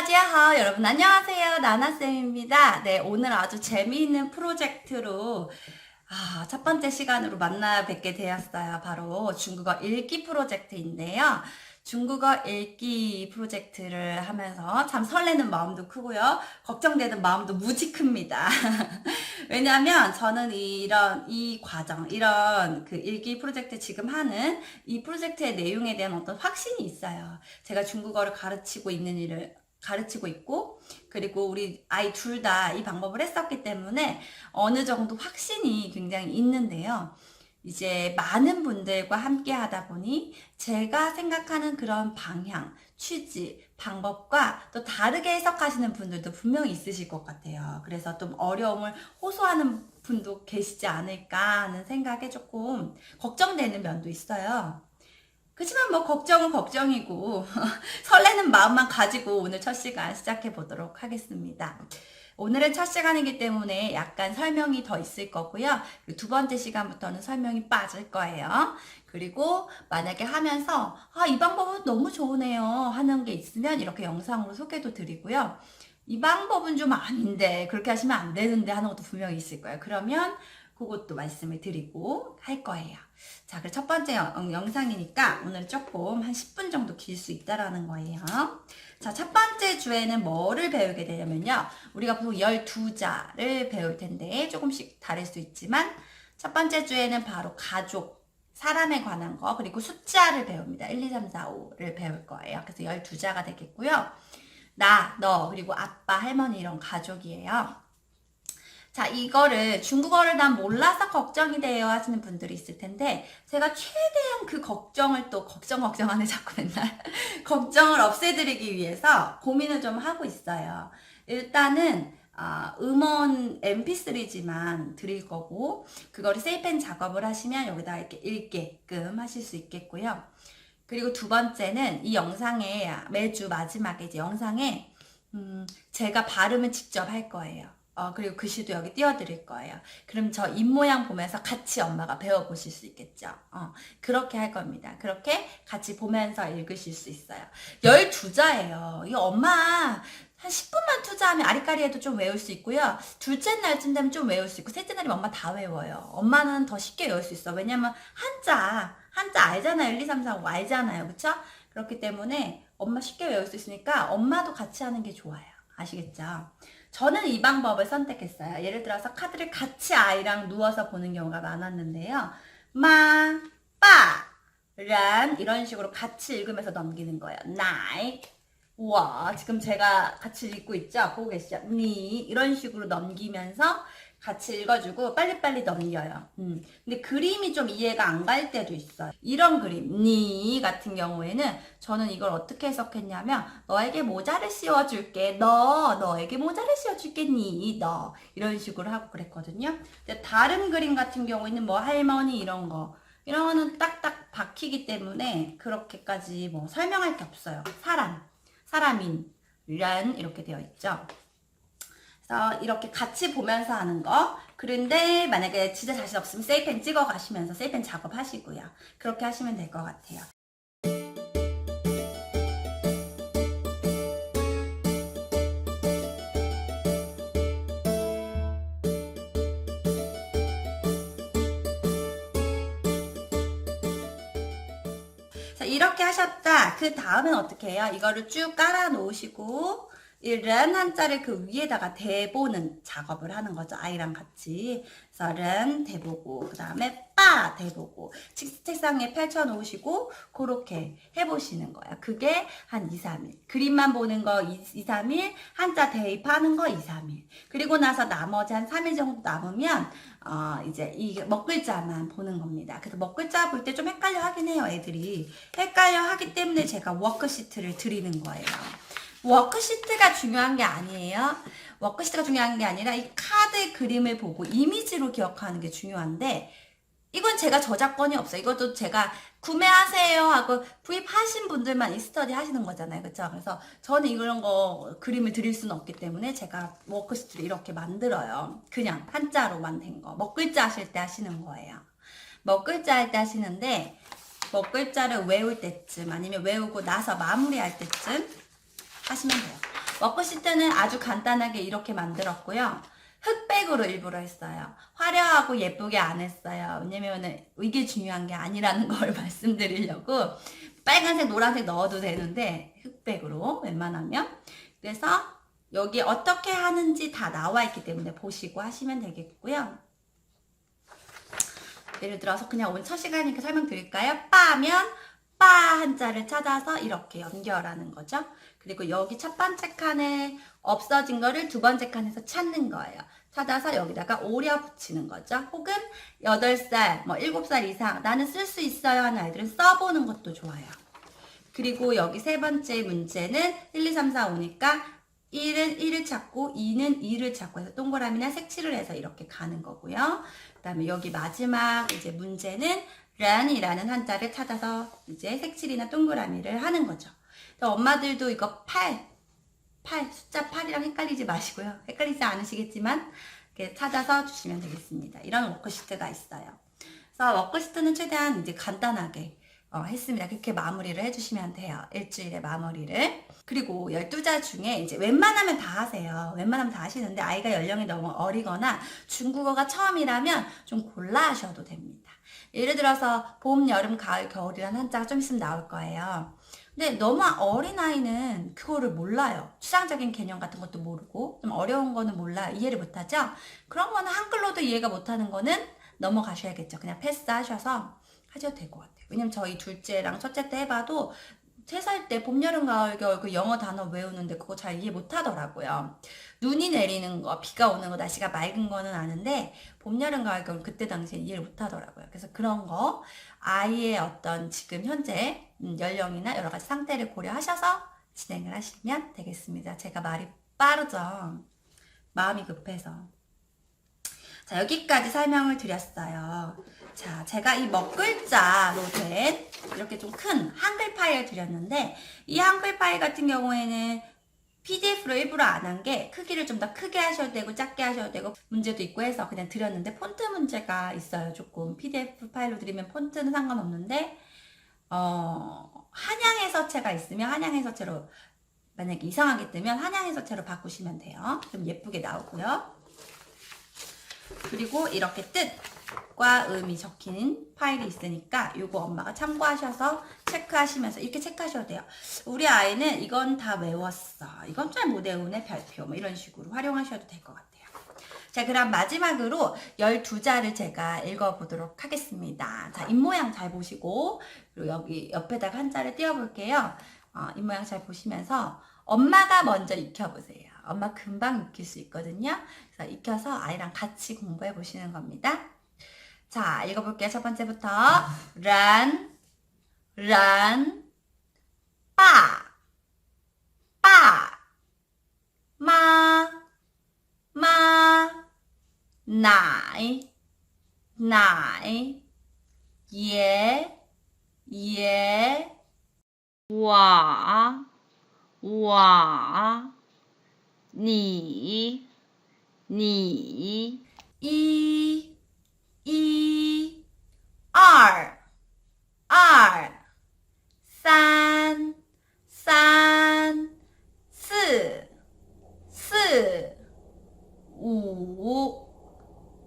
다지아하 여러분 안녕하세요. 나나쌤입니다. 네 오늘 아주 재미있는 프로젝트로 아, 첫 번째 시간으로 만나 뵙게 되었어요. 바로 중국어 읽기 프로젝트인데요. 중국어 읽기 프로젝트를 하면서 참 설레는 마음도 크고요. 걱정되는 마음도 무지 큽니다. 왜냐하면 저는 이런 이 과정 이런 그 읽기 프로젝트 지금 하는 이 프로젝트의 내용에 대한 어떤 확신이 있어요. 제가 중국어를 가르치고 있는 일을 가르치고 있고 그리고 우리 아이 둘 다 이 방법을 했었기 때문에 어느 정도 확신이 굉장히 있는데요. 이제 많은 분들과 함께 하다 보니 제가 생각하는 그런 방향, 취지, 방법과 또 다르게 해석하시는 분들도 분명히 있으실 것 같아요. 그래서 좀 어려움을 호소하는 분도 계시지 않을까 하는 생각에 조금 걱정되는 면도 있어요. 그렇지만 뭐 걱정은 걱정이고 설레는 마음만 가지고 오늘 첫 시간 시작해 보도록 하겠습니다. 오늘은 첫 시간이기 때문에 약간 설명이 더 있을 거고요. 두 번째 시간부터는 설명이 빠질 거예요. 그리고 만약에 하면서 아, 이 방법은 너무 좋으네요 하는 게 있으면 이렇게 영상으로 소개도 드리고요. 이 방법은 좀 아닌데 그렇게 하시면 안 되는데 하는 것도 분명히 있을 거예요. 그러면 그것도 말씀을 드리고 할 거예요. 자, 그 첫 번째 영, 영상이니까 오늘 조금 한 10분 정도 길 수 있다라는 거예요. 자, 첫 번째 주에는 뭐를 배우게 되냐면요. 우리가 보통 12자를 배울 텐데 조금씩 다를 수 있지만 첫 번째 주에는 바로 가족, 사람에 관한 거, 그리고 숫자를 배웁니다. 1, 2, 3, 4, 5를 배울 거예요. 그래서 12자가 되겠고요. 나, 너, 그리고 아빠, 할머니 이런 가족이에요. 자, 이거를 중국어를 난 몰라서 걱정이 돼요 하시는 분들이 있을 텐데, 제가 최대한 그 걱정을 또, 걱정, 걱정 하네, 자꾸 맨날. 걱정을 없애드리기 위해서 고민을 좀 하고 있어요. 일단은, 아, 음원 mp3지만 드릴 거고, 그거를 세이펜 작업을 하시면 여기다 이렇게 읽게끔 하실 수 있겠고요. 그리고 두 번째는 이 영상에, 매주 마지막에 이제 영상에, 음, 제가 발음을 직접 할 거예요. 어, 그리고 글씨도 여기 띄워드릴 거예요. 그럼 저 입모양 보면서 같이 엄마가 배워보실 수 있겠죠. 어, 그렇게 할 겁니다. 그렇게 같이 보면서 읽으실 수 있어요. 12자예요. 이 엄마 한 10분만 투자하면 아리까리에도 좀 외울 수 있고요. 둘째 날쯤 되면 좀 외울 수 있고 셋째 날이면 엄마 다 외워요. 엄마는 더 쉽게 외울 수 있어. 왜냐면 한자, 한자 알잖아요. 1, 2, 3, 4, 5 알잖아요. 그쵸? 그렇기 때문에 엄마 쉽게 외울 수 있으니까 엄마도 같이 하는 게 좋아요. 아시겠죠? 저는 이 방법을 선택했어요. 예를 들어서 카드를 같이 아이랑 누워서 보는 경우가 많았는데요. 마, 빠, 란 이런 식으로 같이 읽으면서 넘기는 거예요. 나이, 와 지금 제가 같이 읽고 있죠? 보고 계시죠? 니 이런 식으로 넘기면서 같이 읽어주고 빨리빨리 넘겨요. 음. 근데 그림이 좀 이해가 안 갈 때도 있어요. 이런 그림, 니 같은 경우에는 저는 이걸 어떻게 해석했냐면 너에게 모자를 씌워줄게. 너, 너에게 모자를 씌워줄게. 니, 너. 이런 식으로 하고 그랬거든요. 근데 다른 그림 같은 경우에는 뭐 할머니 이런 거. 이런 거는 딱딱 박히기 때문에 그렇게까지 뭐 설명할 게 없어요. 사람, 사람인, 란 이렇게 되어 있죠. 그래서 이렇게 같이 보면서 하는 거. 그런데 만약에 진짜 자신 없으면 세이펜 찍어 가시면서 세이펜 작업하시고요. 그렇게 하시면 될 것 같아요. 자, 이렇게 하셨다. 그 다음엔 어떻게 해요? 이거를 쭉 깔아 놓으시고, 이런 한자를 그 위에다가 대보는 작업을 하는 거죠. 아이랑 같이. 그래서 른 대보고, 그 다음에 빠 대보고, 책- 책상에 펼쳐 놓으시고, 그렇게 해보시는 거예요. 그게 한 2, 3일. 그림만 보는 거 2, 2 3일, 한자 대입하는 거 2, 3일. 그리고 나서 나머지 한 3일 정도 남으면, 어, 이제 이 먹글자만 보는 겁니다. 그래서 먹글자 볼 때 좀 헷갈려 하긴 해요, 애들이. 헷갈려 하기 때문에 제가 워크시트를 드리는 거예요. 워크시트가 중요한 게 아니에요. 워크시트가 중요한 게 아니라 이 카드 그림을 보고 이미지로 기억하는 게 중요한데 이건 제가 저작권이 없어요. 이것도 제가 구매하세요 하고 구입하신 분들만 이 스터디 하시는 거잖아요. 그렇죠? 그래서 저는 이런 거 그림을 드릴 수는 없기 때문에 제가 워크시트를 이렇게 만들어요. 그냥 한자로만 된 거. 먹글자 하실 때 하시는 거예요. 먹글자 할 때 하시는데 먹글자를 외울 때쯤 아니면 외우고 나서 마무리할 때쯤 하시면 돼요. 워크시트는 아주 간단하게 이렇게 만들었고요. 흑백으로 일부러 했어요. 화려하고 예쁘게 안 했어요. 왜냐면은 이게 중요한 게 아니라는 걸 말씀드리려고 빨간색, 노란색 넣어도 되는데 흑백으로 웬만하면 그래서 여기 어떻게 하는지 다 나와 있기 때문에 보시고 하시면 되겠고요. 예를 들어서 그냥 오늘 첫 시간이니까 설명드릴까요? 빠면 빠 한자를 찾아서 이렇게 연결하는 거죠. 그리고 여기 첫 번째 칸에 없어진 거를 두 번째 칸에서 찾는 거예요. 찾아서 여기다가 오려 붙이는 거죠. 혹은 8살, 뭐 7살 이상 나는 쓸 수 있어요 하는 아이들은 써보는 것도 좋아요. 그리고 여기 세 번째 문제는 1, 2, 3, 4, 5니까 1은 1을 찾고 2는 2를 찾고 해서 동그라미나 색칠을 해서 이렇게 가는 거고요. 그 다음에 여기 마지막 이제 문제는 란이라는 한자를 찾아서 이제 색칠이나 동그라미를 하는 거죠. 엄마들도 이거 8, 8, 숫자 8이랑 헷갈리지 마시고요. 헷갈리지 않으시겠지만 이렇게 찾아서 주시면 되겠습니다. 이런 워크시트가 있어요. 그래서 워크시트는 최대한 이제 간단하게 어, 했습니다. 그렇게 마무리를 해주시면 돼요. 일주일에 마무리를. 그리고 12자 중에 이제 웬만하면 다 하세요. 웬만하면 다 하시는데 아이가 연령이 너무 어리거나 중국어가 처음이라면 좀 골라 하셔도 됩니다. 예를 들어서 봄, 여름, 가을, 겨울이라는 한자가 좀 있으면 나올 거예요. 근데 너무 어린 아이는 그거를 몰라요. 추상적인 개념 같은 것도 모르고 좀 어려운 거는 몰라 이해를 못하죠. 그런 거는 한글로도 이해가 못하는 거는 넘어가셔야겠죠. 그냥 패스하셔서 하셔도 될 것 같아요. 왜냐면 저희 둘째랑 첫째 때 해봐도 세 살 때 봄, 여름, 가을, 겨울 그 영어 단어 외우는데 그거 잘 이해 못 하더라고요. 눈이 내리는 거, 비가 오는 거, 날씨가 맑은 거는 아는데 봄, 여름, 가을, 겨울 그때 당시에 이해를 못 하더라고요. 그래서 그런 거 아이의 어떤 지금 현재 음, 연령이나 여러 가지 상태를 고려하셔서 진행을 하시면 되겠습니다. 제가 말이 빠르죠. 마음이 급해서. 자, 여기까지 설명을 드렸어요. 자, 제가 이 먹글자로 된 이렇게 좀 큰 한글 파일을 드렸는데 이 한글 파일 같은 경우에는 PDF로 일부러 안 한 게 크기를 좀 더 크게 하셔도 되고 작게 하셔도 되고 문제도 있고 해서 그냥 드렸는데 폰트 문제가 있어요. 조금 PDF 파일로 드리면 폰트는 상관없는데 어, 한양 해서체가 있으면 한양 해서체로 만약에 이상하게 뜨면 한양 해서체로 바꾸시면 돼요. 좀 예쁘게 나오고요. 그리고 이렇게 뜻과 음이 적힌 파일이 있으니까 이거 엄마가 참고하셔서 체크하시면서 이렇게 체크하셔도 돼요. 우리 아이는 이건 다 외웠어. 이건 잘 못 외우네 별표 뭐 이런 식으로 활용하셔도 될 것 같아요. 자 그럼 마지막으로 12자를 제가 읽어보도록 하겠습니다. 자 입모양 잘 보시고 그리고 여기 옆에다가 한자를 띄워볼게요. 어, 입모양 잘 보시면서 엄마가 먼저 익혀보세요. 엄마 금방 익힐 수 있거든요. 그래서 익혀서 아이랑 같이 공부해 보시는 겁니다. 자, 읽어볼게요. 첫 번째부터. 란, 란, 빠, 빠, 마, 마, 나이, 나이, 예, 예, 와, 와, 니, 니, 이, 이, 얼, 얼, 산, 산, 스, 스, 우,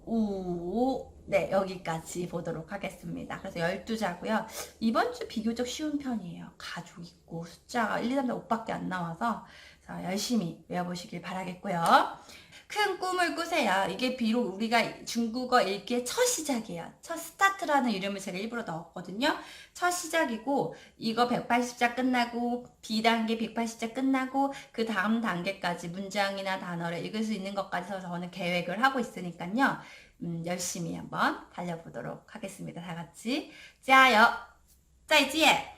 우, 네, 여기까지 보도록 하겠습니다. 그래서 12자고요. 이번 주 비교적 쉬운 편이에요. 가족 있고 숫자가 1, 2, 3, 4, 5밖에 안 나와서 자, 열심히 외워보시길 바라겠고요. 큰 꿈을 꾸세요. 이게 비록 우리가 중국어 읽기의 첫 시작이에요. 첫 스타트라는 이름을 제가 일부러 넣었거든요. 첫 시작이고 이거 180자 끝나고 B단계 180자 끝나고 그 다음 단계까지 문장이나 단어를 읽을 수 있는 것까지 해서 저는 계획을 하고 있으니까요. 음, 열심히 한번 달려보도록 하겠습니다. 다 같이 짜요. 짜이지에!